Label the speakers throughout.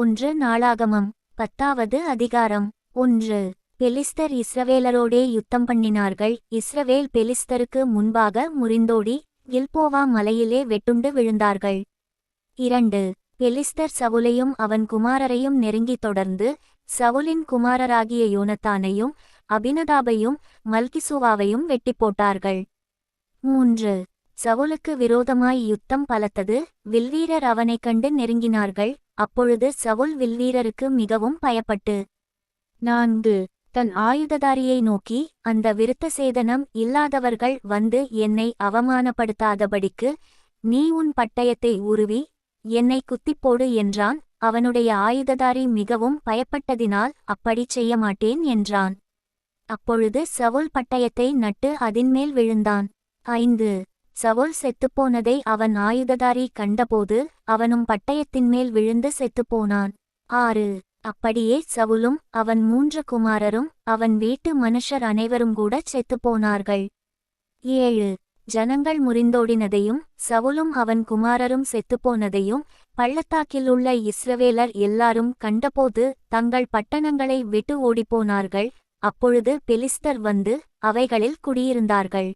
Speaker 1: ஒன்று நாளாகமம். பத்தாவது அதிகாரம். ஒன்று. பெலிஸ்தர் இஸ்ரவேலரோடே யுத்தம் பண்ணினார்கள். இஸ்ரவேல் பெலிஸ்தருக்கு முன்பாக முறிந்தோடி கில்போவா மலையிலே வெட்டுண்டு விழுந்தார்கள். இரண்டு. பெலிஸ்தர் சவுலையும் அவன் குமாரரையும் நெருங்கித் தொடர்ந்து சவுலின் குமாரராகிய யோனத்தானையும் அபினதாபையும் மல்கிசுவாவையும் வெட்டிப் போட்டார்கள் மூன்று. சவுலுக்கு விரோதமாய் யுத்தம் பலத்தது. வில்வீரர் அவனைக் கண்டு நெருங்கினார்கள். அப்பொழுது சவுல் வில்வீரருக்கு மிகவும் பயப்பட்டு நான்கு தன் ஆயுததாரியை நோக்கி அந்த விருத்த சேதனம் இல்லாதவர்கள் வந்து என்னை அவமானப்படுத்தாதபடிக்கு நீ உன் பட்டயத்தை உருவி என்னை குத்திப்போடு என்றான். அவனுடைய ஆயுததாரி மிகவும் பயப்பட்டதினால் அப்படிச் செய்ய மாட்டேன் என்றான். அப்பொழுது சவுல் பட்டயத்தை நட்டு அதின்மேல் விழுந்தான். ஐந்து சவுல் செத்துப்போனதை அவன் ஆயுததாரி கண்டபோது அவனும் பட்டயத்தின்மேல் விழுந்து செத்துப்போனான். ஆறு. அப்படியே சவுலும் அவன் மூன்று குமாரரும் அவன் வீட்டு மனுஷர் அனைவரும் கூட செத்துப்போனார்கள். ஏழு. ஜனங்கள் முறிந்தோடினதையும் சவுலும் அவன் குமாரரும் செத்துப்போனதையும் பள்ளத்தாக்கிலுள்ள இஸ்ரவேலர் எல்லாரும் கண்டபோது தங்கள் பட்டணங்களை விட்டு ஓடிப்போனார்கள். அப்பொழுது பெலிஸ்தர் வந்து அவைகளில் குடியிருந்தார்கள்.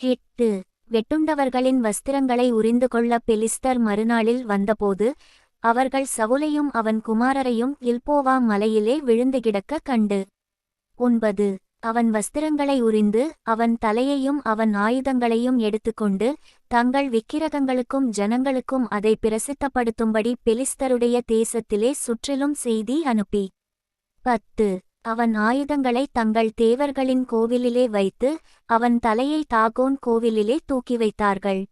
Speaker 1: எட்டு. வெட்டுண்டவர்களின் வஸ்திரங்களை உரிந்து கொள்ள பெலிஸ்தர் மறுநாளில் வந்தபோது அவர்கள் சவுலையும் அவன் குமாரரையும் இல்போவா மலையிலே விழுந்து கிடக்க கண்டு. ஒன்பது. அவன் வஸ்திரங்களை உரிந்து அவன் தலையையும் அவன் ஆயுதங்களையும் எடுத்துக்கொண்டு தங்கள் விக்கிரகங்களுக்கும் ஜனங்களுக்கும் அதை பிரசித்தப்படுத்தும்படி பெலிஸ்தருடைய தேசத்திலே சுற்றிலும் செய்தி அனுப்பி. பத்து. அவன் ஆயுதங்களை தங்கள் தேவர்களின் கோவிலிலே வைத்து அவன் தலையை தாகோன் கோவிலிலே தூக்கி வைத்தார்கள்.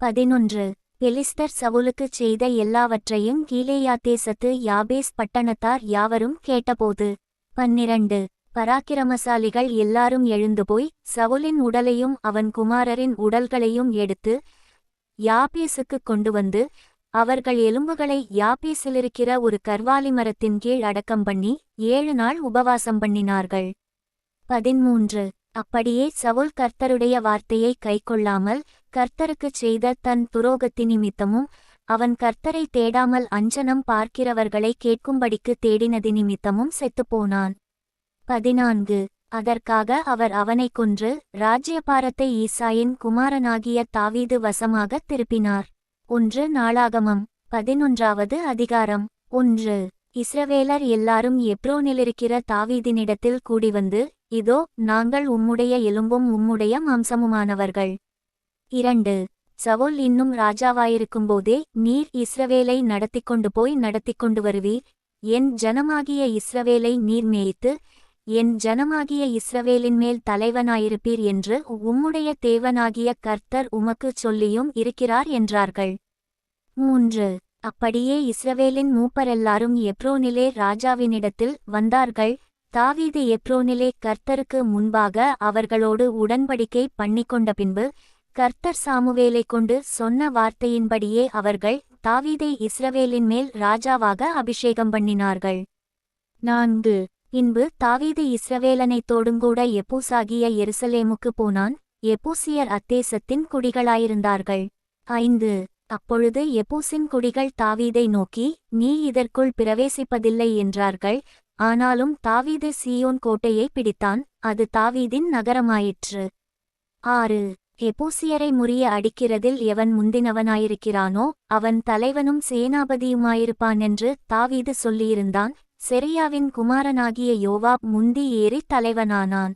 Speaker 1: பதினொன்று. பெலிஸ்தர் சவுலுக்குச் செய்த எல்லாவற்றையும் கீழேயாத்தேசத்து யாபேஸ் பட்டணத்தார் யாவரும் கேட்டபோது பன்னிரண்டு. பராக்கிரமசாலிகள் எல்லாரும் எழுந்து போய் சவுலின் உடலையும் அவன் குமாரரின் உடல்களையும் எடுத்து யாபேசுக்கு கொண்டு வந்து அவர்கள் எலும்புகளை யாப்பீஸிலிருக்கிற ஒரு கர்வாலி மரத்தின் கீழ் அடக்கம் பண்ணி ஏழு நாள் உபவாசம் பண்ணினார்கள். பதிமூன்று அப்படியே சவுல் கர்த்தருடைய வார்த்தையை கைக்கொள்ளாமல் கர்த்தருக்குச் செய்த தன் துரோகத்தின் நிமித்தமும் அவன் கர்த்தரை தேடாமல் அஞ்சனம் பார்க்கிறவர்களை கேட்கும்படிக்கு தேடினது நிமித்தமும் செத்துப்போனான். பதினான்கு. அதற்காக அவர் அவனைக் கொன்று ராஜ்யபாரத்தை ஈசாயின் குமாரனாகிய தாவீது வசமாகத் திருப்பினார். ஒன்று நாளாகமம் பதினொன்றாவது அதிகாரம். ஒன்று. இஸ்ரவேலர் எல்லாரும் எப்ரோனிலிருக்கிற தாவீதினிடத்தில் கூடிவந்து இதோ நாங்கள் உம்முடைய எலும்பும் உம்முடைய மாம்சமுமானவர்கள். இரண்டு. சவுல் இன்னும் ராஜாவாயிருக்கும்போதே நீர் இஸ்ரவேலை நடத்திக் கொண்டு போய் நடத்திக் கொண்டு வருவீர். என் ஜனமாகிய இஸ்ரவேலை நீர் மேய்த்து என் ஜனமாகிய இஸ்ரவேலின் மேல் தலைவனாயிருப்பீர் என்று உம்முடைய தேவனாகிய கர்த்தர் உமக்குச் சொல்லியும் இருக்கிறார் என்றார்கள். மூன்று. அப்படியே இஸ்ரவேலின் மூப்பரெல்லாரும் எப்ரோனிலே ராஜாவினிடத்தில் வந்தார்கள். தாவீது எப்ரோனிலே கர்த்தருக்கு முன்பாக அவர்களோடு உடன்படிக்கை பண்ணிக்கொண்ட பின்பு கர்த்தர் சாமுவேலைக் கொண்டு சொன்ன வார்த்தையின்படியே அவர்கள் தாவீதை இஸ்ரவேலின் மேல் ராஜாவாக அபிஷேகம் பண்ணினார்கள். நான்கு. பின்பு தாவீது இஸ்ரவேலனைத் தோடுங்கூட எப்பூசாகிய எருசலேமுக்கு போனான். எப்பூசியர் அத்தேசத்தின் குடிகளாயிருந்தார்கள். ஐந்து. அப்பொழுது எபூசின் குடிகள் தாவீதை நோக்கி நீ இதற்குள் பிரவேசிப்பதில்லை என்றார்கள். ஆனாலும் தாவீது சியோன் கோட்டையை பிடித்தான். அது தாவீதின் நகரமாயிற்று. ஆறு. எபூசியரை முறிய அடிக்கிறதில் எவன் முந்தினவனாயிருக்கிறானோ அவன் தலைவனும் சேனாபதியுமாயிருப்பான் என்று தாவீது சொல்லியிருந்தான். செரியாவின் குமாரனாகிய யோவாப் முந்தி ஏறி தலைவனானான்.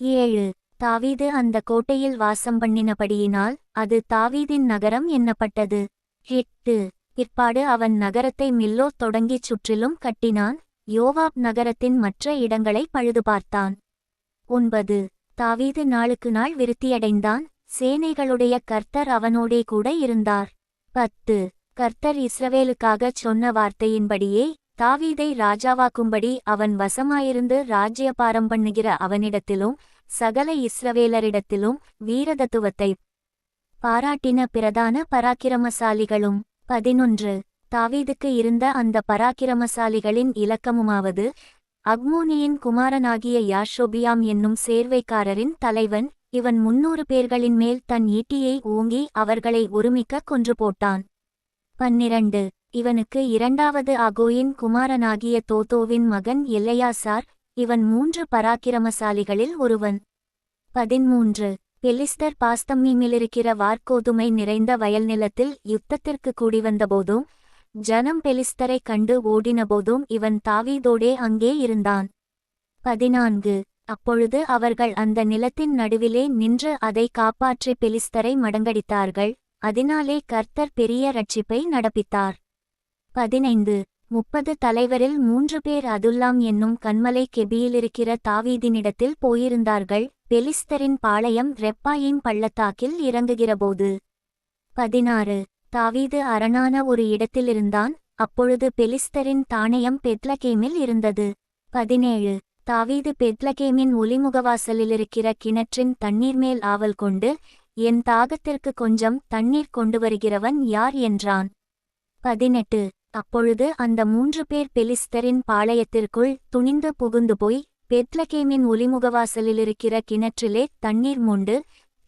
Speaker 1: ஏழு. தாவீது அந்த கோட்டையில் வாசம் பண்ணினபடியினால் அது தாவீதின் நகரம் எண்ணப்பட்டது எட்டு. பிற்பாடு அவன் நகரத்தை மில்லோ தொடங்கிச் சுற்றிலும் கட்டினான். யோவாப் நகரத்தின் மற்ற இடங்களை பழுது பார்த்தான். ஒன்பது. தாவீது நாளுக்கு நாள் விருத்தியடைந்தான். சேனைகளுடைய கர்த்தர் அவனோடே கூட இருந்தார். பத்து. கர்த்தர் இஸ்ரவேலுக்காகச் சொன்ன வார்த்தையின்படியே தாவீதை ராஜாவாக்கும்படி அவன் வசமாயிருந்து ராஜ்யபாரம் பண்ணுகிற அவனிடத்திலும் சகல இஸ்ரவேலரிடத்திலும் வீரதத்துவத்தை பாராட்டின பிரதான பராக்கிரமசாலிகளும். பதினொன்று. தாவீதுக்கு இருந்த அந்த பராக்கிரமசாலிகளின் இலக்கமுமாவது அக்மோனியின் குமாரனாகிய யாஷோபியாம் என்னும் சேர்வைக்காரரின் தலைவன் இவன் முன்னூறு பேர்களின் மேல் தன் ஈட்டியை ஓங்கி அவர்களை ஒருமிக்க கொன்று போட்டான். பன்னிரண்டு. இவனுக்கு இரண்டாவது அகோயின் குமாரனாகிய தோதோவின் மகன் எல்லையாசார் இவன் மூன்று பராக்கிரமசாலிகளில் ஒருவன். பதிமூன்று பெலிஸ்தர் பாஸ்தம்மீமிலிருக்கிற வார்கோதுமை நிறைந்த வயல் நிலத்தில் யுத்தத்திற்கு கூடிவந்தபோதும் ஜனம் பெலிஸ்தரைக் கண்டு ஓடினபோதும் இவன் தாவீதோடே அங்கே இருந்தான். பதினான்கு. அப்பொழுது அவர்கள் அந்த நிலத்தின் நடுவிலே நின்று அதை காப்பாற்றி பெலிஸ்தரை மடங்கடித்தார்கள் அதனாலே கர்த்தர் பெரிய ரட்சிப்பை நடப்பித்தார். பதினைந்து. முப்பது தலைவரில் மூன்று பேர் அதுல்லாம் என்னும் கண்மலை கெபியிலிருக்கிற தாவீதினிடத்தில் போயிருந்தார்கள். பெலிஸ்தரின் பாளையம் ரெப்பாயின் பள்ளத்தாக்கில் இறங்குகிறபோது. பதினாறு. தாவீது அரணான ஒரு இடத்திலிருந்தான். அப்பொழுது பெலிஸ்தரின் தானயம் பெத்லகேமில் இருந்தது. பதினேழு. தாவீது பெத்லகேமின் ஒலிமுகவாசலிலிருக்கிற கிணற்றின் தண்ணீர் மேல் ஆவல் கொண்டு என் தாகத்திற்கு கொஞ்சம் தண்ணீர் கொண்டு வருகிறவன் யார்? என்றான். பதினெட்டு. அப்பொழுது அந்த மூன்று பேர் பெலிஸ்தரின் பாளையத்திற்குள் துணிந்து புகுந்து போய் பெத்லகேமின் ஒலிமுகவாசலிலிருக்கிற கிணற்றிலே தண்ணீர் முண்டு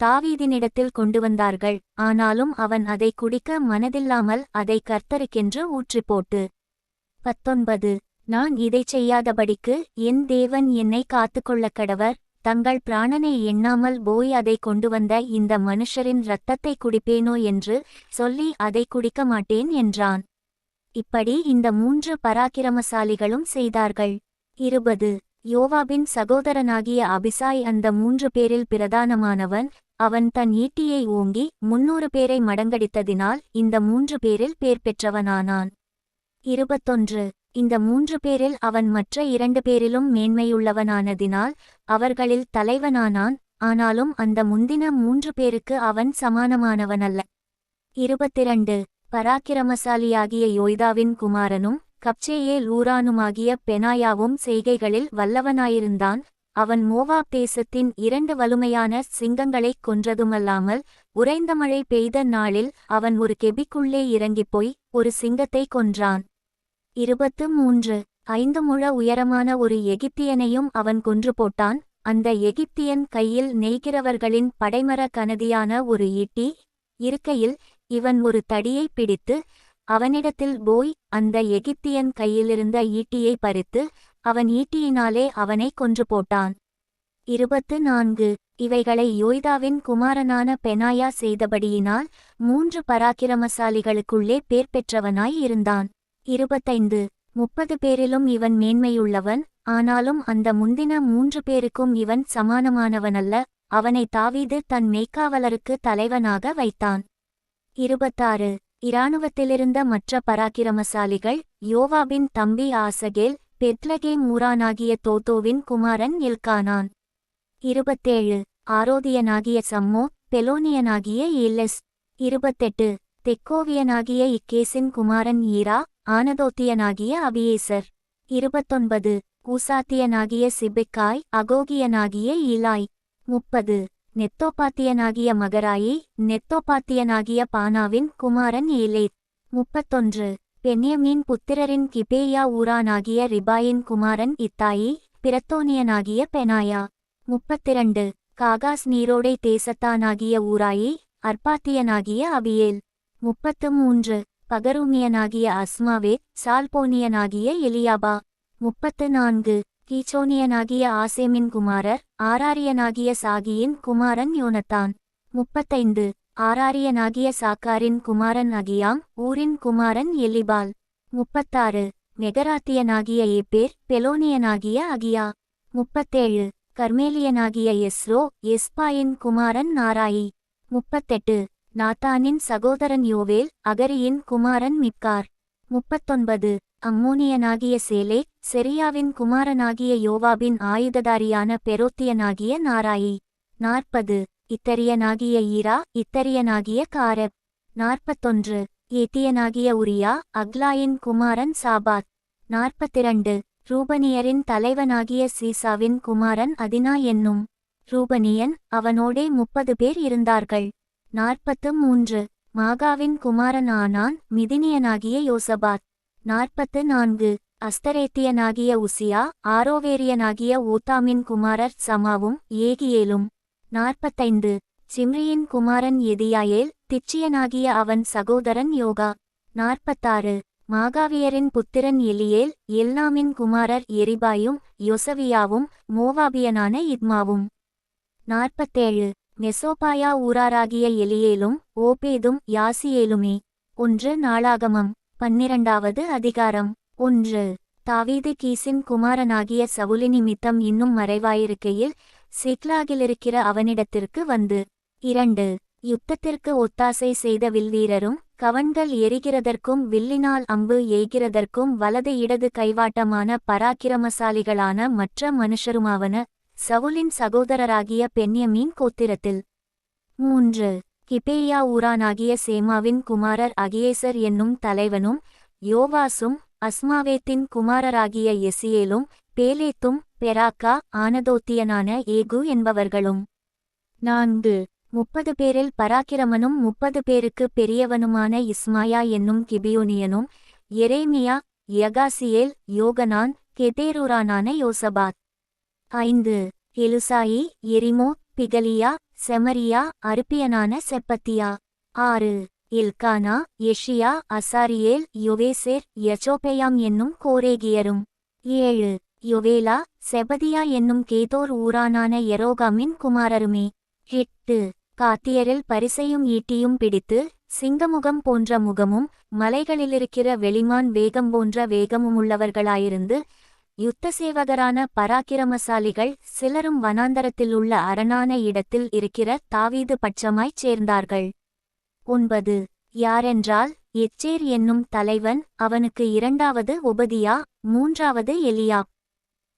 Speaker 1: தாவீதினிடத்தில் கொண்டு வந்தார்கள். ஆனாலும் அவன் அதை குடிக்க மனதில்லாமல் அதை கர்த்தருக்கென்று ஊற்றி போட்டு பத்தொன்பது. நான் இதைச் செய்யாதபடிக்கு என் தேவன் என்னை காத்துக்கொள்ள கடவர். தங்கள் பிராணனை எண்ணாமல் போய் அதை கொண்டு வந்த இந்த மனுஷரின் இரத்தத்தை குடிப்பேனோ என்று சொல்லி அதை குடிக்க மாட்டேன் என்றான். இப்படி இந்த மூன்று பராக்கிரமசாலிகளும் செய்தார்கள். இருபது. யோவாபின் சகோதரனாகிய அபிசாய் அந்த மூன்று பேரில் பிரதானமானவன். அவன் தன் ஈட்டியை ஓங்கி முன்னூறு பேரை மடங்கடித்ததினால் இந்த மூன்று பேரில் பேர் பெற்றவனானான். இருபத்தொன்று. இந்த மூன்று பேரில் அவன் மற்ற இரண்டு பேரிலும் மேன்மையுள்ளவனானதினால் அவர்களில் தலைவனானான். ஆனாலும் அந்த முந்தின மூன்று பேருக்கு அவன் சமானமானவனல்ல. இருபத்திரண்டு. பராக்கிரமசாலியாகிய யோய்தாவின் குமாரனும் கப்சேயே லூரானுமாகிய பெனாயாவும் செய்கைகளில் வல்லவனாயிருந்தான். அவன் மோவாப் தேசத்தின் இரண்டு வலுமையான சிங்கங்களைக் கொன்றதுமல்லாமல் உறைந்த மழை பெய்த நாளில் அவன் ஒரு கெபிக்குள்ளே இறங்கிப் போய் ஒரு சிங்கத்தை கொன்றான். இருபத்து மூன்று. ஐந்து முழ உயரமான ஒரு எகிப்தியனையும் அவன் கொன்று போட்டான். அந்த எகிப்தியன் கையில் நெய்கிறவர்களின் படைமர கனதியான ஒரு ஈட்டி இருக்கையில் இவன் ஒரு தடியைப் பிடித்து அவனிடத்தில் போய் அந்த எகிப்தியன் கையிலிருந்த ஈட்டியை பறித்து அவன் ஈட்டியினாலே அவனை கொன்று போட்டான். இருபத்து நான்கு இவைகளை யோய்தாவின் குமாரனான பெனாயா செய்தபடியினால் மூன்று பராக்கிரமசாலிகளுக்குள்ளே பேர் பெற்றவனாய் இருந்தான். இருபத்தைந்து. முப்பது பேரிலும் இவன் மேன்மையுள்ளவன் ஆனாலும் அந்த முந்தின மூன்று பேருக்கும் இவன் சமானமானவனல்ல அவனை தாவீது தன் மேய்க்காவலருக்கு தலைவனாக வைத்தான். இருபத்தாறு. இராணுவத்திலிருந்த மற்ற பராக்கிரமசாலிகள் யோவாவின் தம்பி ஆசகேல் பெத்லகேம் மூரானாகிய தோத்தோவின் குமாரன் எல்கானான். இருபத்தேழு. ஆரோதியனாகிய சம்மோ பெலோனியனாகிய இல்லஸ் இருபத்தெட்டு. தெக்கோவியனாகிய இக்கேசின் குமாரன் ஈரா ஆனதோத்தியனாகிய அபியேசர். இருபத்தொன்பது. ஊசாத்தியனாகிய சிபெக்காய் அகோகியனாகிய இலாய். முப்பது. நெத்தோபாத்தியனாகிய மகராயி நெத்தோபாத்தியனாகிய பானாவின் குமாரன் ஏலேத். முப்பத்தொன்று. பென்யமீன் புத்திரரின் கிபேயா ஊரானாகிய ரிபாயின் குமாரன் இத்தாயி பிரத்தோனியனாகிய பெனாயா. முப்பத்திரண்டு. காகாஸ் நீரோடை தேசத்தானாகிய ஊராயி அர்பாத்தியனாகிய அபியேல். முப்பத்து மூன்று பகரூமியனாகிய அஸ்மாவே சால்போனியனாகிய எலியாபா. முப்பத்து நான்கு. கீச்சோனியனாகிய ஆசேமின் குமாரர் ஆராரியனாகிய சாகியின் குமாரன் யோனத்தான். முப்பத்தைந்து. ஆராரியனாகிய சாக்காரின் குமாரன் அகியாம் ஊரின் குமாரன் எலிபால். முப்பத்தாறு. நெகராத்தியனாகிய ஏப்பேர் பெலோனியனாகிய அகியா. முப்பத்தேழு. கர்மேலியனாகிய எஸ்ரோ எஸ்பாயின் குமாரன் நாராயி. முப்பத்தெட்டு. நாத்தானின் சகோதரன் யோவேல் அகரியின் குமாரன் மிக்கார். முப்பத்தொன்பது. அம்மோனியனாகிய சேலே செரியாவின் குமாரனாகிய யோவாபின் ஆயுததாரியான பெரோத்தியனாகிய நாராயி. நாற்பது. இத்தரியனாகிய ஈரா இத்தரியனாகிய காரப். நாற்பத்தொன்று. ஏத்தியனாகிய உரியா அக்லாயின் குமாரன் சாபாத். நாற்பத்திரண்டு. ரூபனியரின் தலைவனாகிய சீசாவின் குமாரன் அதினா என்னும். ரூபனியன் அவனோடே முப்பது பேர் இருந்தார்கள். நாற்பத்து மூன்று. மாகாவின் குமாரன் ஆனான் மிதினியனாகிய யோசபாத். நாற்பத்து நான்கு. அஸ்தரேத்தியனாகிய உசியா ஆரோவேரியனாகிய ஊத்தாமின் குமாரர் சமாவும் ஏகியேலும். நாற்பத்தைந்து. சிம்ரியின் குமாரன் எதியாயேல் திச்சியனாகிய அவன் சகோதரன் யோகா. நாற்பத்தாறு. மாகாவியரின் புத்திரன் எலியேல் எல்நாமின் குமாரர் எரிபாயும் யொசவியாவும் மோவாபியனான இத்மாவும் நாற்பத்தேழு. மெசோபாயா ஊராராகிய எலியேலும் ஓபேதும் யாசியேலுமே. ஒன்று நாளாகமம். பன்னிரண்டாவது அதிகாரம். ஒன்று. தாவீது கீசின் குமாரனாகிய சவுலி நிமித்தம் இன்னும் மறைவாயிருக்கையில் சிக்லாகிலிருக்கிற அவனிடத்திற்கு வந்து இரண்டு. யுத்தத்திற்கு ஒத்தாசை செய்த வில்வீரரும் கவன்கள் எரிகிறதற்கும் வில்லினால் அம்பு எய்கிறதற்கும் வலது இடது கைவாட்டமான பராக்கிரமசாலிகளான மற்ற மனுஷருமாவன சவுலின் சகோதரராகிய பென்யமீன் கோத்திரத்தில். மூன்று. கிபேயா ஊரானாகிய சேமாவின் குமாரர் அகியேசர் என்னும் தலைவனும் யோவாசும் அஸ்மாவேத்தின் குமாரராகிய எசியேலும் பேலேத்தும் பெராக்கா ஆனதோத்தியனான ஏகு என்பவர்களும். நான்கு. முப்பது பேரில் பராக்கிரமனும் முப்பது பேருக்கு பெரியவனுமான இஸ்மாயா என்னும் கிபியோனியனும் எரேமியா யகாசியேல் யோகனான் கெதேரூரானான யோசபாத். ஐந்து. எலுசாயி எரிமோ பிகலியா செமரியா அருப்பியனான செப்பத்தியா. ஆறு. இல்கானா எஷியா அசாரியேல் யுவேசேர் யசோபேயாம் என்னும் கோரேகியரும். ஏழு. யுவேலா செபதியா என்னும் கேதோர் ஊரானான எரோகாமின் குமாரருமே. எட்டு. காத்தியரில் பரிசையும் ஈட்டியும் பிடித்து சிங்கமுகம் போன்ற முகமும் மலைகளிலிருக்கிற வெளிமான் வேகம் போன்ற வேகமும் உள்ளவர்களாயிருந்து சேவகரான பராக்கிரமசாலிகள் சிலரும் வனாந்தரத்தில் உள்ள அரணான இடத்தில் இருக்கிற தாவீது பட்சமாய்ச் சேர்ந்தார்கள். ஒன்பது. யாரென்றால் எச்சேர் என்னும் தலைவன் அவனுக்கு இரண்டாவது உபதியா மூன்றாவது எலியா.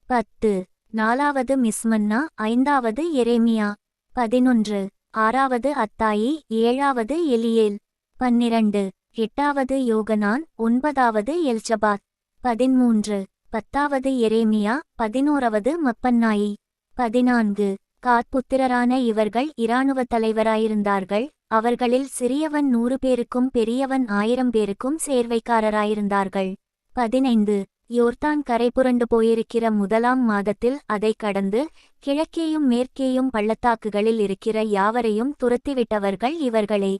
Speaker 1: பத்து. நாலாவது மிஸ்மன்னா ஐந்தாவது எரேமியா. பதினொன்று. ஆறாவது அத்தாயி ஏழாவது எலியேல். பன்னிரண்டு. எட்டாவது யோகனான் ஒன்பதாவது எல்சபாத். பதிமூன்று. பத்தாவது எரேமியா பதினோராவது மப்பன்னாயி. பதினான்கு. காத்புத்திரரான இவர்கள் இராணுவத் தலைவராயிருந்தார்கள். அவர்களில் சிறியவன் நூறு பேருக்கும் பெரியவன் ஆயிரம் பேருக்கும் சேர்வைக்காரராயிருந்தார்கள். பதினைந்து. யோர்தான் கரை புரண்டு போயிருக்கிற முதலாம் மாதத்தில் அதைக் கடந்து கிழக்கேயும் மேற்கேயும் பள்ளத்தாக்குகளில் இருக்கிற யாவரையும் துரத்திவிட்டவர்கள் இவர்களே.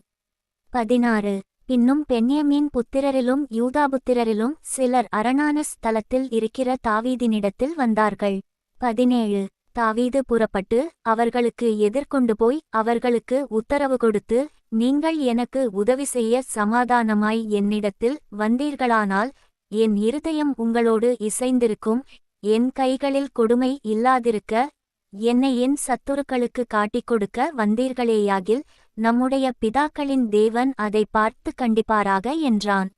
Speaker 1: பதினாறு. இன்னும் பென்யமீன் புத்திரரிலும் யூதாபுத்திரரிலும் சிலர் அரணான ஸ்தலத்தில் இருக்கிற தாவீதினிடத்தில் வந்தார்கள். பதினேழு. தாவீது புறப்பட்டு அவர்களுக்கு எதிர்கொண்டு போய் அவர்களுக்கு உத்தரவு கொடுத்து நீங்கள் எனக்கு உதவி செய்ய சமாதானமாய் என்னிடத்தில் வந்தீர்களானால் என் இருதயம் உங்களோடு இசைந்திருக்கும் என் கைகளில் கொடுமை இல்லாதிருக்க என்னை என் சத்துருக்களுக்கு காட்டிக் கொடுக்க வந்தீர்களேயாகில் நம்முடைய பிதாக்களின் தேவன் அதை பார்த்து கண்டிப்பாராக என்றான்.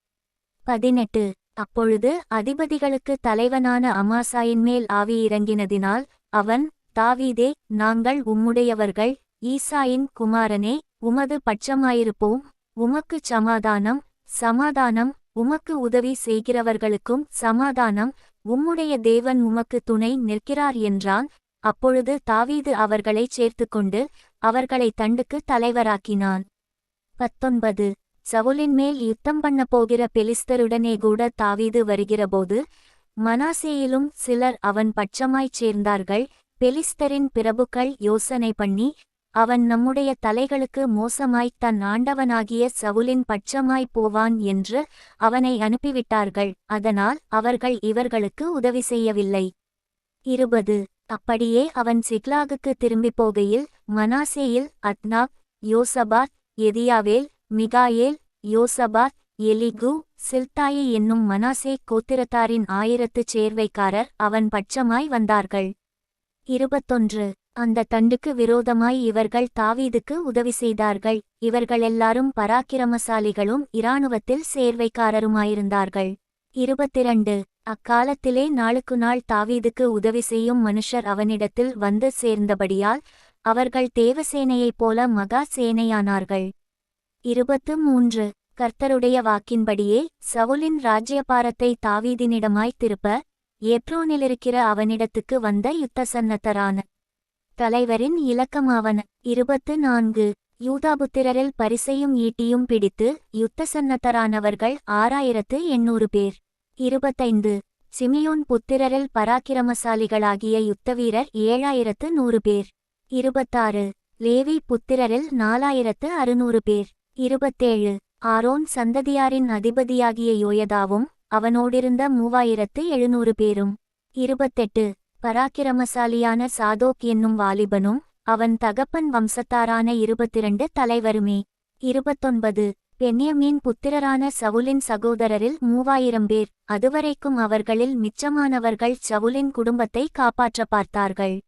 Speaker 1: பதினெட்டு. அப்பொழுது அதிபதிகளுக்கு தலைவனான அமாசாயின் மேல் ஆவி இறங்கினதினால் அவன் தாவீதே நாங்கள் உம்முடையவர்கள் ஈசாயின் குமாரனே உமது பட்சமாயிருப்போம் உமக்குச் சமாதானம் சமாதானம் உமக்கு உதவி செய்கிறவர்களுக்கும் சமாதானம் உம்முடைய தேவன் உமக்கு துணை நிற்கிறார் என்றான். அப்பொழுது தாவீது அவர்களைச் சேர்த்துக்கொண்டு அவர்களை தண்டுக்கு தலைவராக்கினான். பத்தொன்பது. சவுலின் மேல் யுத்தம் பண்ண போகிற பெலிஸ்தருடனே கூட தாவீது வருகிறபோது மனாசேயிலும் சிலர் அவன் பட்சமாய்ச் சேர்ந்தார்கள். பெலிஸ்தரின் பிரபுக்கள் யோசனை பண்ணி அவன் நம்முடைய தலைகளுக்கு மோசமாய்த் தன் ஆண்டவனாகிய சவுலின் பட்சமாய்ப் போவான் என்று அவனை அனுப்பிவிட்டார்கள். அதனால் அவர்கள் இவர்களுக்கு உதவி செய்யவில்லை. இருபது. அப்படியே அவன் சிக்லாகுக்கு திரும்பிப் போகையில் மனாசேயில் அத்னாக் யோசபாத் எதியாவேல் மிகாயேல் யோசபாத் எலிகு சில்தாயி என்னும் மனாசே கோத்திரத்தாரின் ஆயிரத்துச் சேர்வைக்காரர் அவன் பட்சமாய் வந்தார்கள். இருபத்தொன்று. அந்த தண்டுக்கு விரோதமாய் இவர்கள் தாவீதுக்கு உதவி செய்தார்கள். இவர்களெல்லாரும் பராக்கிரமசாலிகளும் இராணுவத்தில் சேர்வைக்காரருமாயிருந்தார்கள். இருபத்திரண்டு. அக்காலத்திலே நாளுக்கு நாள் தாவீதுக்கு உதவி செய்யும் மனுஷர் அவனிடத்தில் வந்து சேர்ந்தபடியால் அவர்கள் தேவசேனையைப் போல மகா சேனையானார்கள். இருபத்து மூன்று கர்த்தருடைய வாக்கின்படியே சவுலின் ராஜ்யபாரத்தை தாவீதினிடமாய் திருப்ப ஏப்ரோனிலிருக்கிற அவனிடத்துக்கு வந்த யுத்தசன்னத்தரான தலைவரின் இலக்கமாவன. இருபத்து நான்கு யூதாபுத்திரரில் பரிசையும் ஈட்டியும் பிடித்து யுத்தசன்னத்தரானவர்கள் ஆறாயிரத்து எண்ணூறு பேர். இருபத்தைந்து. சிமியோன் புத்திரரில் பராக்கிரமசாலிகளாகிய யுத்தவீரர் ஏழாயிரத்து நூறு பேர். இருபத்தாறு. லேவி புத்திரரில் நாலாயிரத்து அறுநூறு பேர். இருபத்தேழு. ஆரோன் சந்ததியாரின் அதிபதியாகிய யோயதாவும் அவனோடிருந்த மூவாயிரத்து எழுநூறு பேரும். இருபத்தெட்டு. பராக்கிரமசாலியான சாதோக் என்னும் வாலிபனும் அவன் தகப்பன் வம்சத்தாரான இருபத்திரண்டு தலைவருமே. இருபத்தொன்பது. பென்யமீன் புத்திரரான சவுலின் சகோதரரில் மூவாயிரம் பேர். அதுவரைக்கும் அவர்களில் மிச்சமானவர்கள் சவுலின் குடும்பத்தை காப்பாற்ற பார்த்தார்கள்.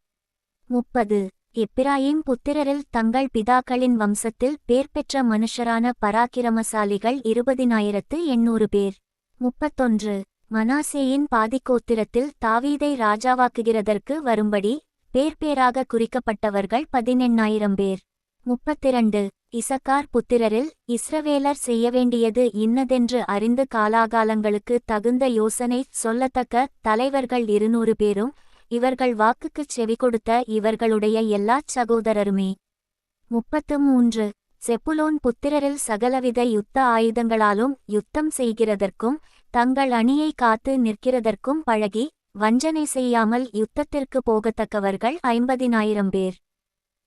Speaker 1: முப்பது. எப்பிராயிம் புத்திரரில் தங்கள் பிதாக்களின் வம்சத்தில் பேர் பெற்ற மனுஷரான பராக்கிரமசாலிகள் இருபதினாயிரத்து எண்ணூறு பேர். முப்பத்தொன்று. மனாசேயின் பாதிக்கோத்திரத்தில் தாவீதை ராஜாவாக்குகிறதற்கு வரும்படி பேர் பேராக குறிக்கப்பட்டவர்கள் பதினெண்ணாயிரம் பேர். முப்பத்திரண்டு. இசக்கார் புத்திரரில் இஸ்ரவேலர் செய்ய வேண்டியது இன்னதென்று அறிந்து காலாகாலங்களுக்கு தகுந்த யோசனை சொல்லத்தக்க தலைவர்கள் இருநூறு பேரும் இவர்கள் வாக்குக்குச் செவி கொடுத்த இவர்களுடைய எல்லாச் சகோதரருமே. முப்பத்து மூன்று செப்புலோன் புத்திரரில் சகலவித யுத்த ஆயுதங்களாலும் யுத்தம் செய்கிறதற்கும் தங்கள் அணியை காத்து நிற்கிறதற்கும் பழகி வஞ்சனை செய்யாமல் யுத்தத்திற்கு போகத்தக்கவர்கள் ஐம்பதினாயிரம் பேர்.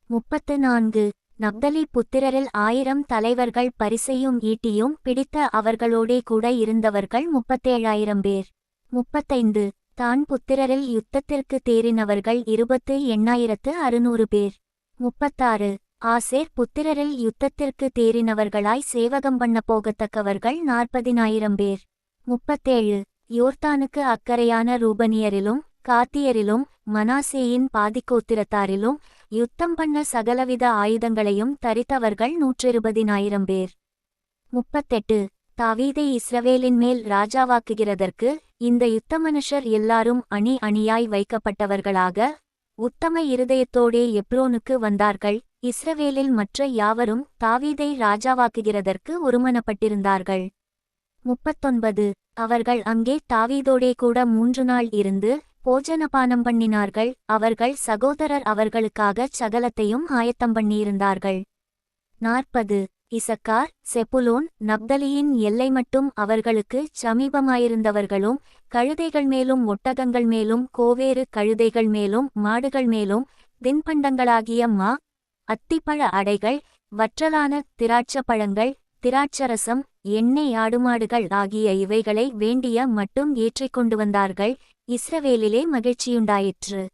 Speaker 1: முப்பத்து நான்கு. நப்தலி புத்திரரில் ஆயிரம் தலைவர்கள் பரிசையும் ஈட்டியும் பிடித்த அவர்களோடே கூட இருந்தவர்கள் முப்பத்தேழாயிரம் பேர். முப்பத்தைந்து. தான் புத்திரரில் யுத்தத்திற்கு தேறினவர்கள் இருபத்து எண்ணாயிரத்து அறுநூறு பேர். முப்பத்தாறு. ஆசேர் புத்திரரில் யுத்தத்திற்கு தேறினவர்களாய் சேவகம் பண்ண போகத்தக்கவர்கள் நாற்பதினாயிரம் பேர். முப்பத்தேழு. யோர்தானுக்கு அக்கறையான ரூபனியரிலும் காத்தியரிலும் மனாசேயின் பாதிக்கோத்திரத்தாரிலும் யுத்தம் பண்ண சகலவித ஆயுதங்களையும் தரித்தவர்கள் நூற்றிருபதினாயிரம் பேர். முப்பத்தெட்டு. தாவீதை இஸ்ரவேலின் மேல் ராஜாவாக்குகிறதற்கு இந்த யுத்த மனுஷர் எல்லாரும் அணி அணியாய் வைக்கப்பட்டவர்களாக உத்தம இருதயத்தோடே எப்ரோனுக்கு வந்தார்கள். இஸ்ரவேலில் மற்ற யாவரும் தாவீதை ராஜாவாக்குகிறதற்கு ஒருமனப்பட்டிருந்தார்கள். முப்பத்தொன்பது. அவர்கள் அங்கே தாவீதோடே கூட மூன்று நாள் இருந்து போஜனபானம் பண்ணினார்கள். அவர்கள் சகோதரர் அவர்களுக்காகச் சகலத்தையும் ஆயத்தம் பண்ணியிருந்தார்கள். நாற்பது. இசக்கார் செப்புலோன் நப்தலியின் எல்லை மட்டும் அவர்களுக்கு சமீபமாயிருந்தவர்களும் கழுதைகள் மேலும் ஒட்டகங்கள் மேலும் கோவேறு கழுதைகள் மேலும் மாடுகள் மேலும் தின்பண்டங்களாகிய மா அத்திப்பழ அடைகள் வற்றலான திராட்சப்பழங்கள் திராட்சரசம் எண்ணெய் ஆடுமாடுகள் ஆகிய இவைகளை வேண்டிய மட்டும் ஏற்றிக் கொண்டு வந்தார்கள். இஸ்ரவேலிலே மகிழ்ச்சியுண்டாயிற்று.